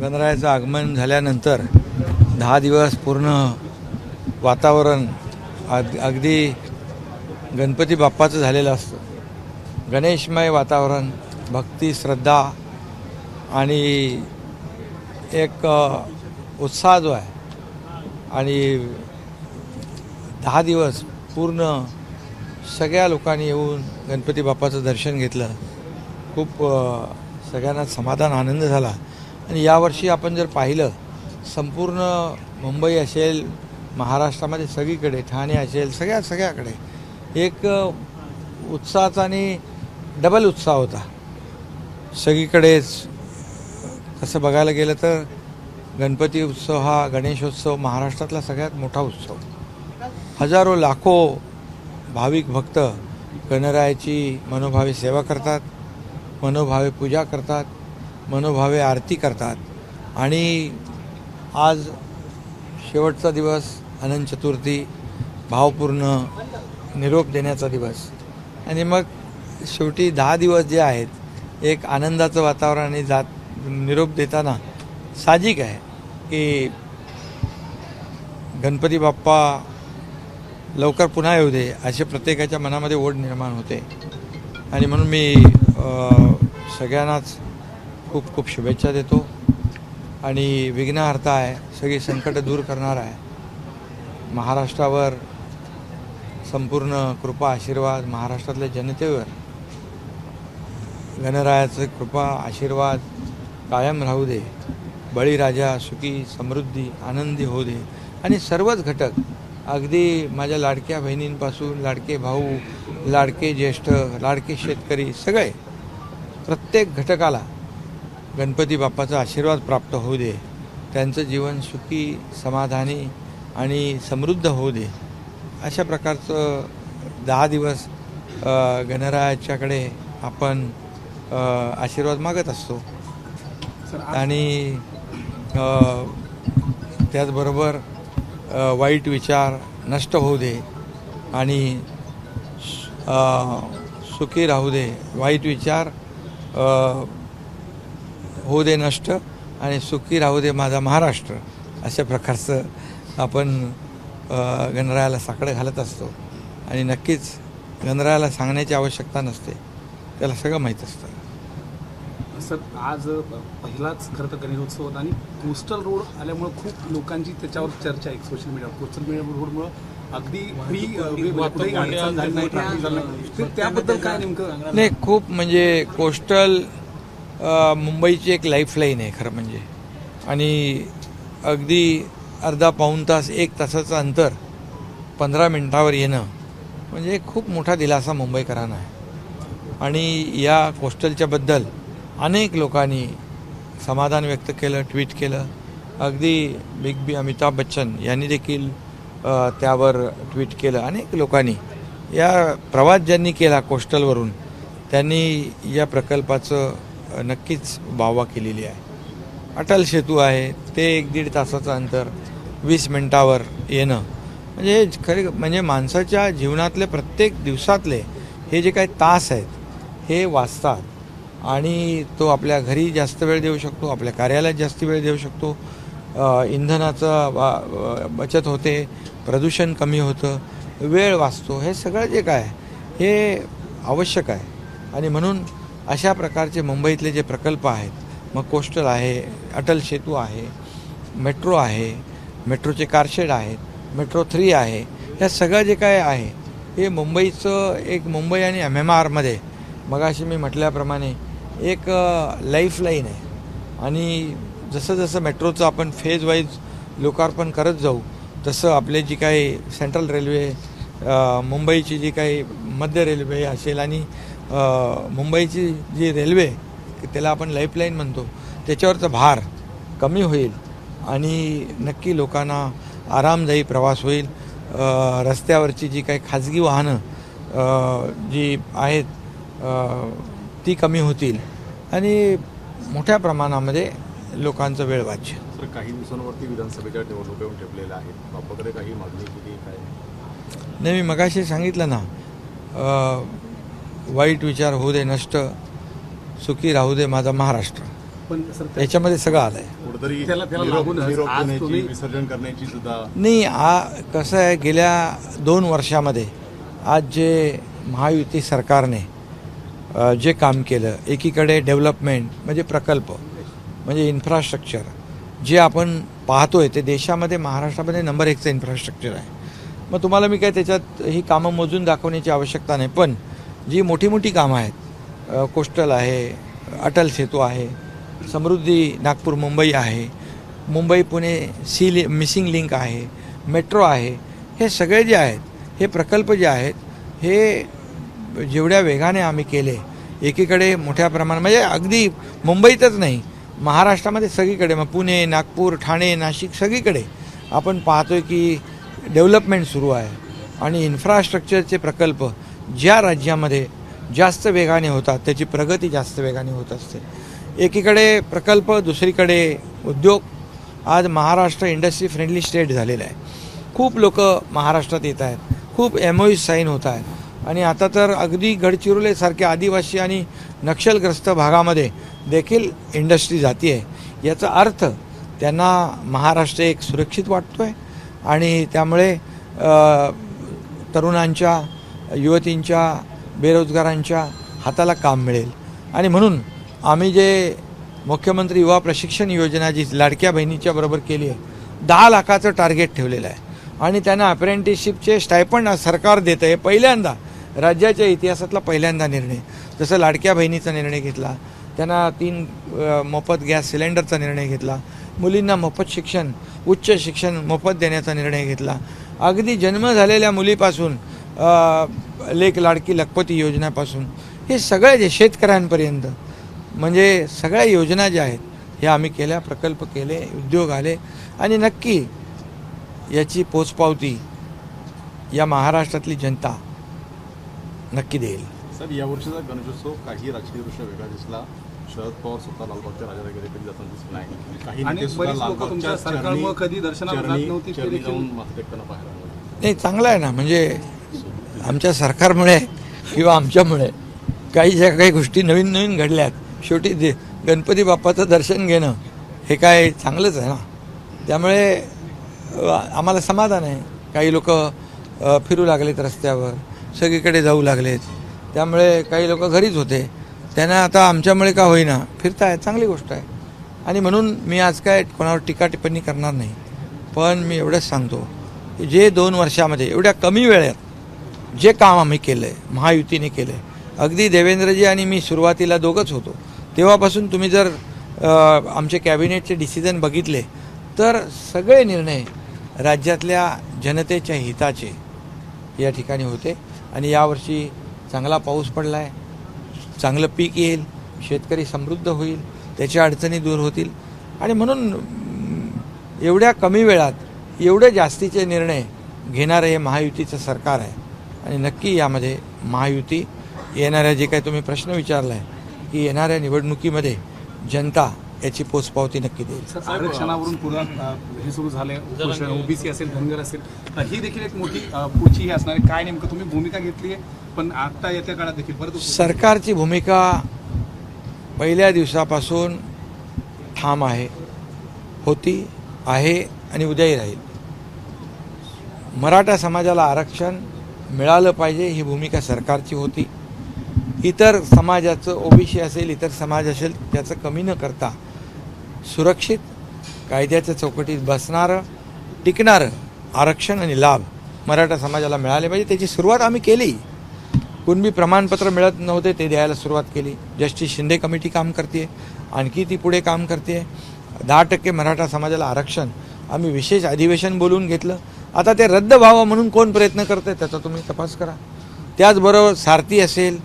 गणरायाचं आगमन झाल्यानंतर दहा दिवस पूर्ण वातावरण अग अगदी गणपती बाप्पाचं झालेलं असतं. गणेशमय वातावरण भक्ती श्रद्धा आणि एक उत्साह जो आहे आणि दहा दिवस पूर्ण सगळ्या लोकांनी येऊन गणपती बाप्पाचं दर्शन घेतलं. खूप सगळ्यांना समाधान आनंद झाला. आणि यावर्षी आपण जर पाहिलं संपूर्ण मुंबई असेल महाराष्ट्रामध्ये सगळीकडे ठाणे असेल सगळ्या सगळ्याकडे एक उत्साहाचा आणि डबल उत्साह होता. सगळीकडेच तसं बघायला गेलं तर गणपती उत्सव हा गणेशोत्सव महाराष्ट्रातला सगळ्यात मोठा उत्सव. हजारो लाखो भाविक भक्त गणरायाची मनोभावे सेवा करतात मनोभावे पूजा करतात. मनोभावे आरती करतात. आणि आज शेवटचा दिवस अनंत चतुर्थी भावपूर्ण निरोप देण्याचा दिवस. आणि मग शेवटी दहा दिवस जे आहेत एक आनंदाचं वातावरण आणि जात निरोप देताना साहजिक आहे की गणपती बाप्पा लवकर पुन्हा येऊ दे असे प्रत्येकाच्या मनामध्ये ओढ निर्माण होते. आणि म्हणून मी सगळ्यांनाच खूप खूप शुभेच्छा देतो. आणि विघ्नहर्ता आहे. सगळी संकटं दूर करणार आहे. महाराष्ट्रावर संपूर्ण कृपा आशीर्वाद महाराष्ट्रातल्या जनतेवर. गणरायाचं कृपा आशीर्वाद कायम राहू दे. बळीराजा सुखी समृद्धी आनंदी होऊ दे. आणि सर्वच घटक अगदी माझ्या लाडक्या बहिणींपासून लाडके भाऊ लाडके ज्येष्ठ लाडके शेतकरी सगळे प्रत्येक घटकाला गणपती बाप्पाचा आशीर्वाद प्राप्त होऊ दे. त्यांचं जीवन सुखी समाधानी आणि समृद्ध होऊ दे. अशा प्रकारचं दहा दिवस गणरायाच्याकडे आपण आशीर्वाद मागत असतो. आणि त्याचबरोबर वाईट विचार नष्ट होऊ दे आणि सुखी राहू दे. वाईट विचार होऊ दे नष्ट आणि सुखी राहू दे माझा महाराष्ट्र अशा प्रकारचं आपण गणरायाला साकडं घालत असतो. आणि नक्कीच गणरायाला सांगण्याची आवश्यकता नसते. त्याला सगळं माहीत असतं. सर आज पहिलाच खरं तर गणेशोत्सव होता आणि कोस्टल रोड आल्यामुळे खूप लोकांची त्याच्यावर चर्चा आहे सोशल मीडियावर कोस्टल मीडिया रोडमुळं अगदी फ्री त्याबद्दल काय नेमकं? नाही खूप म्हणजे कोस्टल मुंबईची एक लाईफलाईन आहे खरं म्हणजे. आणि अगदी अर्धा पाऊण तास एक तासाचं अंतर पंधरा मिनटावर येणं म्हणजे खूप मोठा दिलासा मुंबईकरांना आहे. आणि या कोस्टलच्याबद्दल अनेक लोकांनी समाधान व्यक्त केलं ट्विट केलं. अगदी बिग बी अमिताभ बच्चन यांनी देखील त्यावर ट्विट केलं. अनेक लोकांनी. या प्रवास ज्यांनी केला कोस्टलवरून त्यांनी या प्रकल्पाचं नक्कीच वाहवा केलेली आहे. अटल सेतू आहे ते एक दीड तासाचं अंतर वीस मिनटावर येणं. म्हणजे हे खरे म्हणजे माणसाच्या जीवनातले प्रत्येक दिवसातले हे जे काही तास आहेत हे वाचतात. आणि तो आपल्या घरी जास्त वेळ देऊ शकतो आपल्या कार्यालयात जास्त वेळ देऊ शकतो. इंधनाचं बचत होते प्रदूषण कमी होतं वेळ वाचतो. हे सगळं जे काय हे आवश्यक आहे. आणि म्हणून अशा प्रकारचे मुंबईतले जे प्रकल्प आहेत मग कोस्टल आहे अटल सेतू आहे मेट्रो आहे मेट्रोचे कारशेड आहेत मेट्रो थ्री आहे ह्या सगळं जे काय आहे हे मुंबईचं एक मुंबई आणि एम एम आरमध्ये मगाशी मी म्हटल्याप्रमाणे एक लाईफलाईन आहे. आणि जसं जसं मेट्रोचं आपण फेज वाईज लोकार्पण करत जाऊ तसं आपले जी काही सेंट्रल रेल्वे मुंबईची जी काही मध्य रेल्वे असेल आणि मुंबईची जी रेल्वे त्याला आपण लाईफलाईन म्हणतो त्याच्यावरचा भार कमी होईल आणि नक्की लोकांना आरामदायी प्रवास होईल. रस्त्यावरची जी काही खाजगी वाहनं जी आहेत ती कमी होतील आणि मोठ्या प्रमाणामध्ये लोकांचा वेळ वाचेल. तर काही दिवसांवरती विधानसभेच्या निवडणुका येऊन ठेपलेल्या आहेत. बापाकडे काही मागणी केली काय? नाही मी मगाशी सांगितलं ना वाईट विचार होऊ दे नष्ट सुखी राहू दे माझा महाराष्ट्र. पण सर त्या- याच्यामध्ये सगळं आलं आहे पुढे कुठेतरी त्याला- त्याला निरोप लागूनच निरोप आज देण्याची, तुम्ही- विसर्जन करण्याची सुद्धा नाही आ कसं आहे गेल्या दोन वर्षामध्ये आज जे महायुती सरकारने अ, जे काम केलं एकीकडे डेव्हलपमेंट म्हणजे प्रकल्प म्हणजे इन्फ्रास्ट्रक्चर जे आपण पाहतोय ते देशामध्ये महाराष्ट्रामध्ये नंबर एकचं इन्फ्रास्ट्रक्चर आहे. मग तुम्हाला मी काय त्याच्यात ही कामं मोजून दाखवण्याची आवश्यकता नाही पण जी मोठी मोठी कामं आहेत. कोस्टल आहे अटल सेतू आहे समृद्धी नागपूर मुंबई आहे मुंबई पुणे सी लि मिसिंग लिंक आहे मेट्रो आहे हे सगळे जे आहेत हे प्रकल्प जे आहेत हे जेवढ्या वेगाने आम्ही केले एकीकडे मोठ्या प्रमाणात म्हणजे अगदी मुंबईतच नाही महाराष्ट्रामध्ये सगळीकडे मग पुणे नागपूर ठाणे नाशिक सगळीकडे आपण पाहतोय की डेव्हलपमेंट सुरू आहे. आणि इन्फ्रास्ट्रक्चरचे प्रकल्प ज्या राज्यामध्ये जास्त वेगाने होतात त्याची प्रगती जास्त वेगाने होत असते. एकीकडे प्रकल्प दुसरीकडे उद्योग. आज महाराष्ट्र इंडस्ट्री फ्रेंडली स्टेट झालेलं आहे. खूप लोक महाराष्ट्रात येत आहेत. खूप एम साईन होत आहेत. आणि आता तर अगदी गडचिरोलेसारख्या आदिवासी आणि नक्षलग्रस्त भागामध्ये देखील इंडस्ट्री जाती आहे. याचा अर्थ त्यांना महाराष्ट्र एक सुरक्षित वाटतो आहे आणि त्यामुळे तरुणांच्या युवतींच्या बेरोजगारांच्या हाताला काम मिळेल. आणि म्हणून आम्ही जे मुख्यमंत्री युवा प्रशिक्षण योजना जी लाडक्या बहिणीच्या बरोबर केली आहे दहा लाखाचं टार्गेट ठेवलेलं आहे. आणि त्यांना अप्रेंटिसशिपचे स्टायपंड सरकार देतं आहे पहिल्यांदा राज्याच्या इतिहासातला पहिल्यांदा निर्णय. जसं लाडक्या बहिणीचा निर्णय घेतला त्यांना तीन मोफत गॅस सिलेंडरचा निर्णय घेतला मुलींना मोफत शिक्षण उच्च शिक्षण मोफत देण्याचा निर्णय घेतला. अगदी जन्म झालेल्या मुलीपासून लेख लाडकी लखपती योजनेपासून. हे सगळे जे शेतकऱ्यांपर्यंत म्हणजे सगळ्या योजना ज्या आहेत हे आम्ही केल्या प्रकल्प केले उद्योग आले. आणि नक्की याची पोचपावती या महाराष्ट्रातली जनता नक्की देईल. सर यावर्षीचा गणेशोत्सव काही राजकीयदृष्ट्या वेगळा दिसला. शरद पवार स्वतः लालबागच्या राजाला गेले कधी जाताना दिसत नाही. काही आणि सरकारमुळे कधी दर्शनाला जाऊन पाहायला मिळालं. नाही चांगलं आहे ना म्हणजे आमच्या सरकारमुळे किंवा आमच्यामुळे काही ज्या काही गोष्टी नवीन नवीन घडल्यात शेवटी दे गणपती बाप्पाचं दर्शन घेणं हे काय चांगलंच आहे ना? त्यामुळे आम्हाला समाधान आहे. काही लोक फिरू लागलेत रस्त्यावर सगळीकडे जाऊ लागलेत. त्यामुळे काही लोक घरीच होते. त्यांना आता आमच्यामुळे का होईना? फिरताय चांगली गोष्ट आहे. आणि म्हणून मी आज काय कोणावर टीका टिप्पणी करणार नाही. पण मी एवढंच सांगतो की जे दोन वर्षामध्ये एवढ्या कमी वेळेत जे काम आम्ही केलं आहे महायुतीने केलं आहे अगदी देवेंद्रजी आणि मी सुरुवातीला दोघंच होतो. तेव्हापासून तुम्ही जर आमचे कॅबिनेटचे डिसिजन बघितले तर सगळे निर्णय राज्यातल्या जनतेच्या हिताचे या ठिकाणी होते. आणि यावर्षी चांगला पाऊस पडला आहे चांगलं पीक येईल शेतकरी समृद्ध होईल त्याच्या अडचणी दूर होतील. आणि म्हणून एवढ्या कमी वेळात एवढे जास्तीचे निर्णय घेणारं हे महायुतीचं सरकार आहे. आणि नक्की यामध्ये महायुती येणाऱ्या जे काही तुम्ही प्रश्न विचारला आहे की येणाऱ्या निवडणुकीमध्ये जनता याची पोचपावती नक्की देईल. आरक्षणावरून पुन्हा हे सुरू उपोषण ओबीसी असेल धनगर असेल तर ही देखील एक मोठी पुढची ही असणार आहे. काय नेमकं तुम्ही भूमिका घेतली आहे पण आता येत्या काळात देखील परत सरकारची भूमिका पहिल्या दिवसापासून ठाम आहे होती आहे आणि उद्याही राहील. मराठा समाजाला आरक्षण मिळालं पाहिजे ही भूमिका सरकारची होती. इतर समाजाचं ओबीसी असेल इतर समाज असेल त्याचं कमी न करता सुरक्षित कायद्याच्या चौकटीत बसणारं टिकणारं आरक्षण आणि लाभ मराठा समाजाला मिळाले पाहिजे. त्याची सुरुवात आम्ही केली. कुणबी प्रमाणपत्र मिळत नव्हते ते द्यायला सुरुवात केली. जस्टिस शिंदे कमिटी काम करते आणखी ती पुढे काम करते दहा टक्के मराठा समाजाला आरक्षण. आम्ही विशेष अधिवेशन बोलून घेतलं. आता ते रद्द व्हावं म्हणून कोण प्रयत्न करते त्याचा तुम्ही तपास करा. त्याचबरोबर सारथी असेल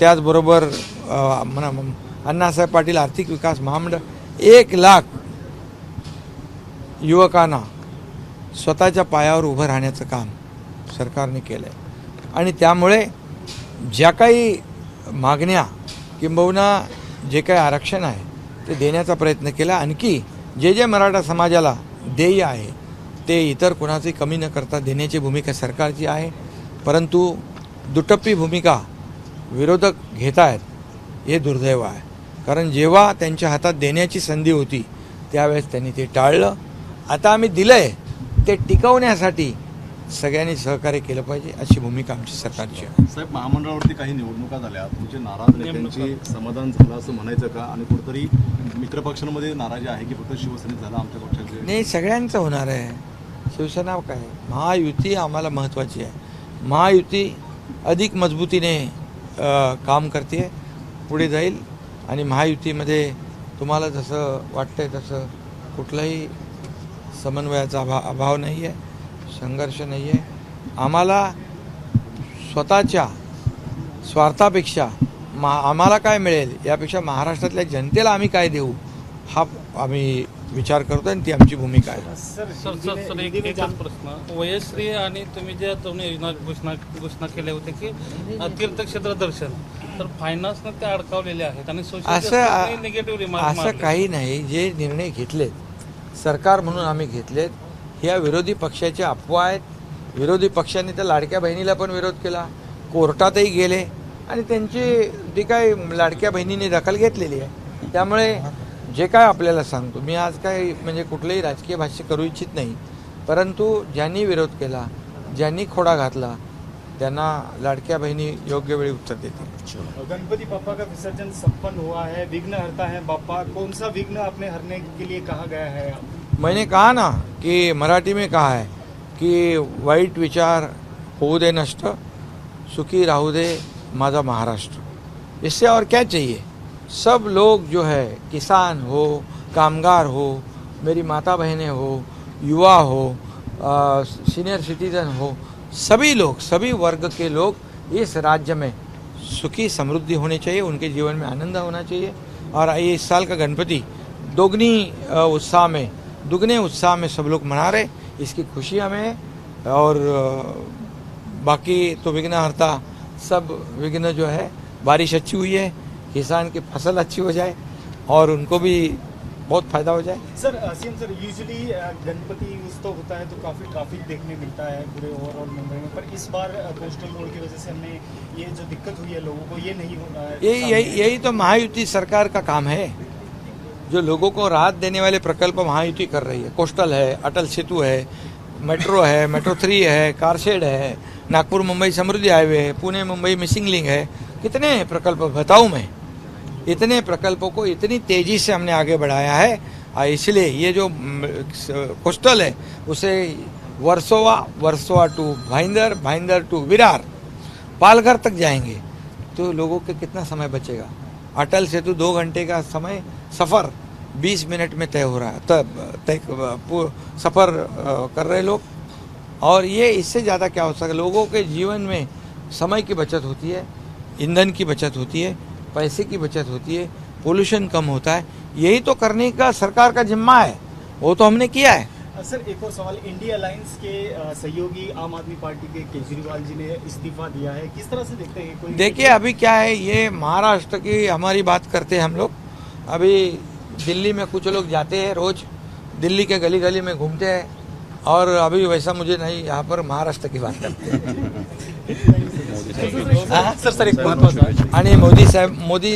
त्याचबरोबर म्हणा अण्णासाहेब पाटील आर्थिक विकास महामंडळ एक लाख युवकांना स्वतःच्या पायावर उभं राहण्याचं काम सरकारने केलं आहे आणि त्यामुळे ज्या काही मागण्या किंबहुना जे काही आरक्षण आहे ते देण्याचा प्रयत्न केला. आणखी जे जे मराठा समाजाला देय आहे ते इतर कुणाची कमी न करता देण्याची भूमिका सरकारची आहे. परंतु दुटप्पी भूमिका विरोधक घेत आहेत हे दुर्दैव आहे. कारण जेव्हा त्यांच्या हातात देण्याची संधी होती त्यावेळेस त्यांनी ते टाळलं. आता आम्ही दिलंय ते टिकवण्यासाठी सगळ्यांनी सहकार्य केलं पाहिजे अशी भूमिका आमची सरकारची आहे. साहेब महामंडळावरती काही निवडणुका झाल्या. तुमचे नाराज नेत्यांची समाधान झालं असं म्हणायचं का? आणि कुठेतरी मित्रपक्षांमध्ये नाराजी आहे की फक्त शिवसेनेत झालं आमच्या पक्षाचे? नाही सगळ्यांचं होणार आहे. शिवसेना काय? महायुती आम्हाला महत्त्वाची आहे. महायुती अधिक मजबूतीने काम करते पुढे जाईल आणि महायुतीमध्ये तुम्हाला जसं वाटतंय तसं कुठलाही समन्वयाचा अभा अभाव नाही आहे संघर्ष नाही आहे. आम्हाला स्वतःच्या स्वार्थापेक्षा मा आम्हाला काय मिळेल यापेक्षा महाराष्ट्रातल्या जनतेला आम्ही काय देऊ हा आम्ही विचार करतो आणि ती आमची भूमिका आहे. सर सर सर एक एकच प्रश्न. वयश्री आणि तुम्ही ज्या दोन योजना घोषणा घोषणा केल्या होत्या की अ, तीर्थक्षेत्र दर्शन. तर फायनान्सनं त्या अडकावलेले आहेत आणि असं निगेटिव्ह रिमार्क असं काही नाही. जे निर्णय घेतलेत सरकार म्हणून आम्ही घेतलेत ह्या विरोधी पक्षाचे अफवा आहेत. विरोधी पक्षांनी तर लाडक्या बहिणीला पण विरोध केला. कोर्टातही गेले. आणि त्यांची जी काय लाडक्या बहिणीने दखल घेतलेली आहे. त्यामुळे जे काय आपल्याला सांगतो मी आज काय म्हणजे कुठलंही राजकीय भाष्य करू इच्छित नाही परंतु ज्यांनी विरोध केला ज्यांनी खोडा घातला त्यांना लाडक्या बहिणी योग्य वेळी उत्तर देतील. गणपति बापा का विसर्जन संपन्न हुआ है विघ्न हरता है बापा कौन सा विघ्न आपने हरने के लिए कहा गया है? मैंने कहा ना कि मराठी में कहा है कि वाईट विचार होऊ दे नष्ट सुखी राहू दे माझा महाराष्ट्र. इससे और क्या चाहिए? सब लोग जो है, किसान हो, कामगार हो, मेरी माता बहनें हो, युवा हो सीनियर सिटीजन हो, सभी लोग, सभी वर्ग के लोग इस राज्य में सुखी, समृद्धि होनी चाहिए, उनके जीवन में आनंद होना चाहिए। और ये इस साल का गणपति दोगुनी उत्साह में, दुगने उत्साह में सब लोग मना रहे, इसकी खुशी हमें और बाकी तो विघ्न हरता सब विघ्न जो है, बारिश अच्छी हुई है किसान की फ़सल अच्छी हो जाए और उनको भी बहुत फ़ायदा हो जाए। Sir CM sir usually Ganpati उत्सव होता है तो काफ़ी ट्रैफ़िक देखने मिलता है पूरे ओवरऑल मुंबई में पर इस बार कोस्टल रोड की वजह से हमने ये जो दिक्कत हुई है लोगों को ये नहीं हो रहा है। यही यही यही तो महायुति सरकार का काम है। जो लोगों को राहत देने वाले प्रकल्प महायुति कर रही है। कोस्टल है अटल सेतु है मेट्रो है मेट्रो थ्री है कारशेड है नागपुर मुंबई समृद्धि हाईवे है पुणे मुंबई मिसिंग लिंक है। कितने प्रकल्प बताऊँ मैं? इतने प्रकल्पों को इतनी तेज़ी से हमने आगे बढ़ाया है इसलिए ये जो कोस्टल है, उसे वर्सोवा वर्सोवा टू भाईंदर भाईंदर टू विरार, पालघर तक जाएँगे। तो लोगों के कितना समय बचेगा? अटल सेतु दो घंटे का समय, सफ़र 20 मिनट में तय हो रहा है, तब, तय सफ़र कर रहे लोग। और ये इससे ज़्यादा क्या हो सकता है? लोगों के जीवन में समय की बचत होती है, ईंधन की बचत होती है पैसे की बचत होती है पोल्यूशन कम होता है। यही तो करने का सरकार का जिम्मा है वो तो हमने किया है। सर एक और सवाल इंडिया अलायंस के सहयोगी आम आदमी पार्टी के केजरीवाल जी ने इस्तीफा दिया है किस तरह से देखते हैं कोई देखिए अभी क्या है ये महाराष्ट्र की हमारी बात करते हैं हम लोग। अभी दिल्ली में कुछ लोग जाते हैं रोज दिल्ली के गली गली में घूमते हैं और अभी वैसा मुझे नहीं यहाँ पर महाराष्ट्र की बात करते हैं। हाँ? सर सर, एक महत्वाचं आणि मोदी साहब मोदी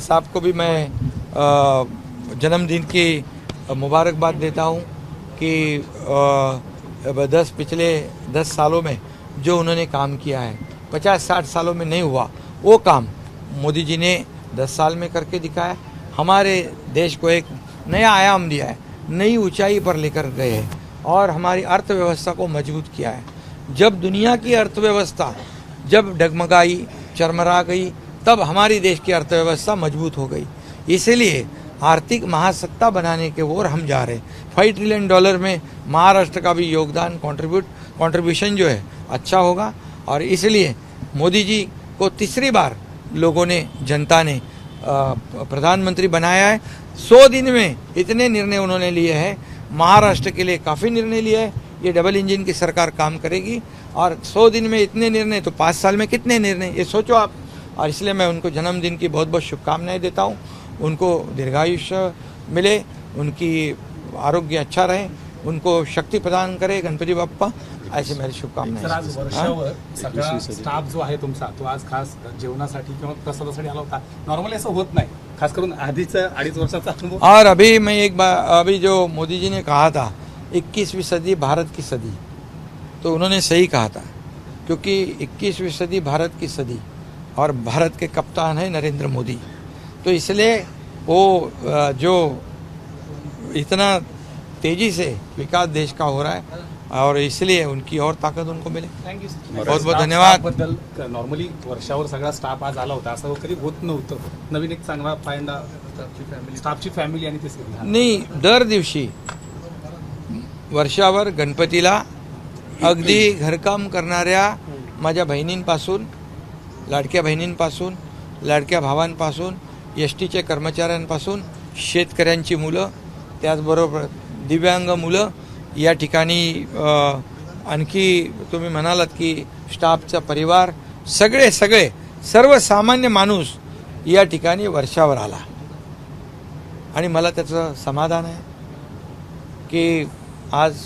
साहब को भी मैं जन्मदिन की मुबारकबाद देता हूँ कि दस पिछले दस सालों में जो उन्होंने काम किया है, पचास साठ सालों में नहीं हुआ, वो काम मोदी जी ने दस साल में करके दिखाया हमारे देश को एक नया आयाम दिया है, नई ऊंचाई पर लेकर गए हैं और हमारी अर्थव्यवस्था को मज़बूत किया है जब दुनिया की अर्थव्यवस्था जब डगमगाई, चरमरा गई, तब हमारी देश की अर्थव्यवस्था मज़बूत हो गई। इसीलिए आर्थिक महासत्ता बनाने के ओर हम जा रहे हैं। फाइव ट्रिलियन डॉलर में महाराष्ट्र का भी योगदान कंट्रीब्यूट कंट्रीब्यूशन जो है अच्छा होगा। और इसलिए मोदी जी को तीसरी बार लोगों ने, जनता ने प्रधानमंत्री बनाया है। सौ दिन में इतने निर्णय उन्होंने लिए हैं। महाराष्ट्र के लिए काफ़ी निर्णय लिए हैं। ये डबल इंजन की सरकार काम करेगी। और सौ दिन में इतने निर्णय तो पाँच साल में कितने निर्णय? ये सोचो आप। और इसलिए मैं उनको जन्मदिन की बहुत बहुत शुभकामनाएँ देता हूँ। उनको दीर्घायुष्य मिले उनकी आरोग्य अच्छा रहे उनको शक्ति प्रदान करे गणपति बाप्पा। ऐसी मेरी शुभकामनाएँ आज हाँ? वर्षावर सगळा स्टाफ जो आहे तुमचा तो आज खास जेवणासाठी किंवा प्रसादासाठी आला होता. नॉर्मली असं होत नाही. खास करून आधीचा अडीच वर्षाचा और अभी मैं एक बार अभी जो मोदी जी ने कहा था 21वीं सदी भारत की सदी। तो उन्होंने सही कहा था क्योंकि 21वीं सदी भारत की सदी और भारत के कप्तान है नरेंद्र मोदी। तो इसलिए वो जो इतना तेज़ी से विकास देश का हो रहा है और इसलिए उनकी और ताकत उनको मिले। बहुत बहुत धन्यवाद। बद्दल नॉर्मली वर्षावर सगळा स्टाफ आज आला होता असं कधी होत नव्हतं. नवीन एक चांगला फ़ायदा स्टाफची फॅमिली आणि ते नाही दर दिवशी वर्षावर गणपतीला अगदी घरकाम करणाऱ्या माझ्या बहिणींपासून लाडक्या बहिणींपासून लाडक्या भावांपासून एस टीच्या कर्मचाऱ्यांपासून शेतकऱ्यांची मुलं त्याचबरोबर दिव्यांग मुलं या ठिकाणी आणखी तुम्ही म्हणालात की स्टाफचा परिवार सगळे सगळे सर्वसामान्य माणूस या ठिकाणी वर्षावर आला. आणि मला त्याचं समाधान आहे की आज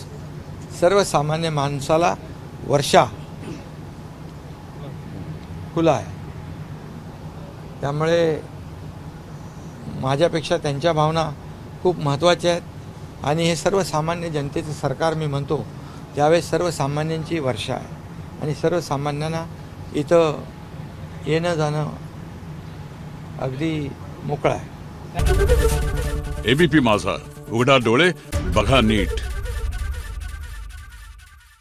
सर्वसामान्य माणसाला वर्षा खुला आहे. त्यामुळे माझ्यापेक्षा त्यांच्या भावना खूप महत्त्वाच्या आहेत. आणि हे सर्वसामान्य जनतेचं सरकार मी म्हणतो त्यावेळेस सर्वसामान्यांची वर्षा आहे. आणि सर्वसामान्यांना इथं येणं जाणं अगदी मोकळं आहे. एबीपी माझा. उघडा डोळे बघा नीट.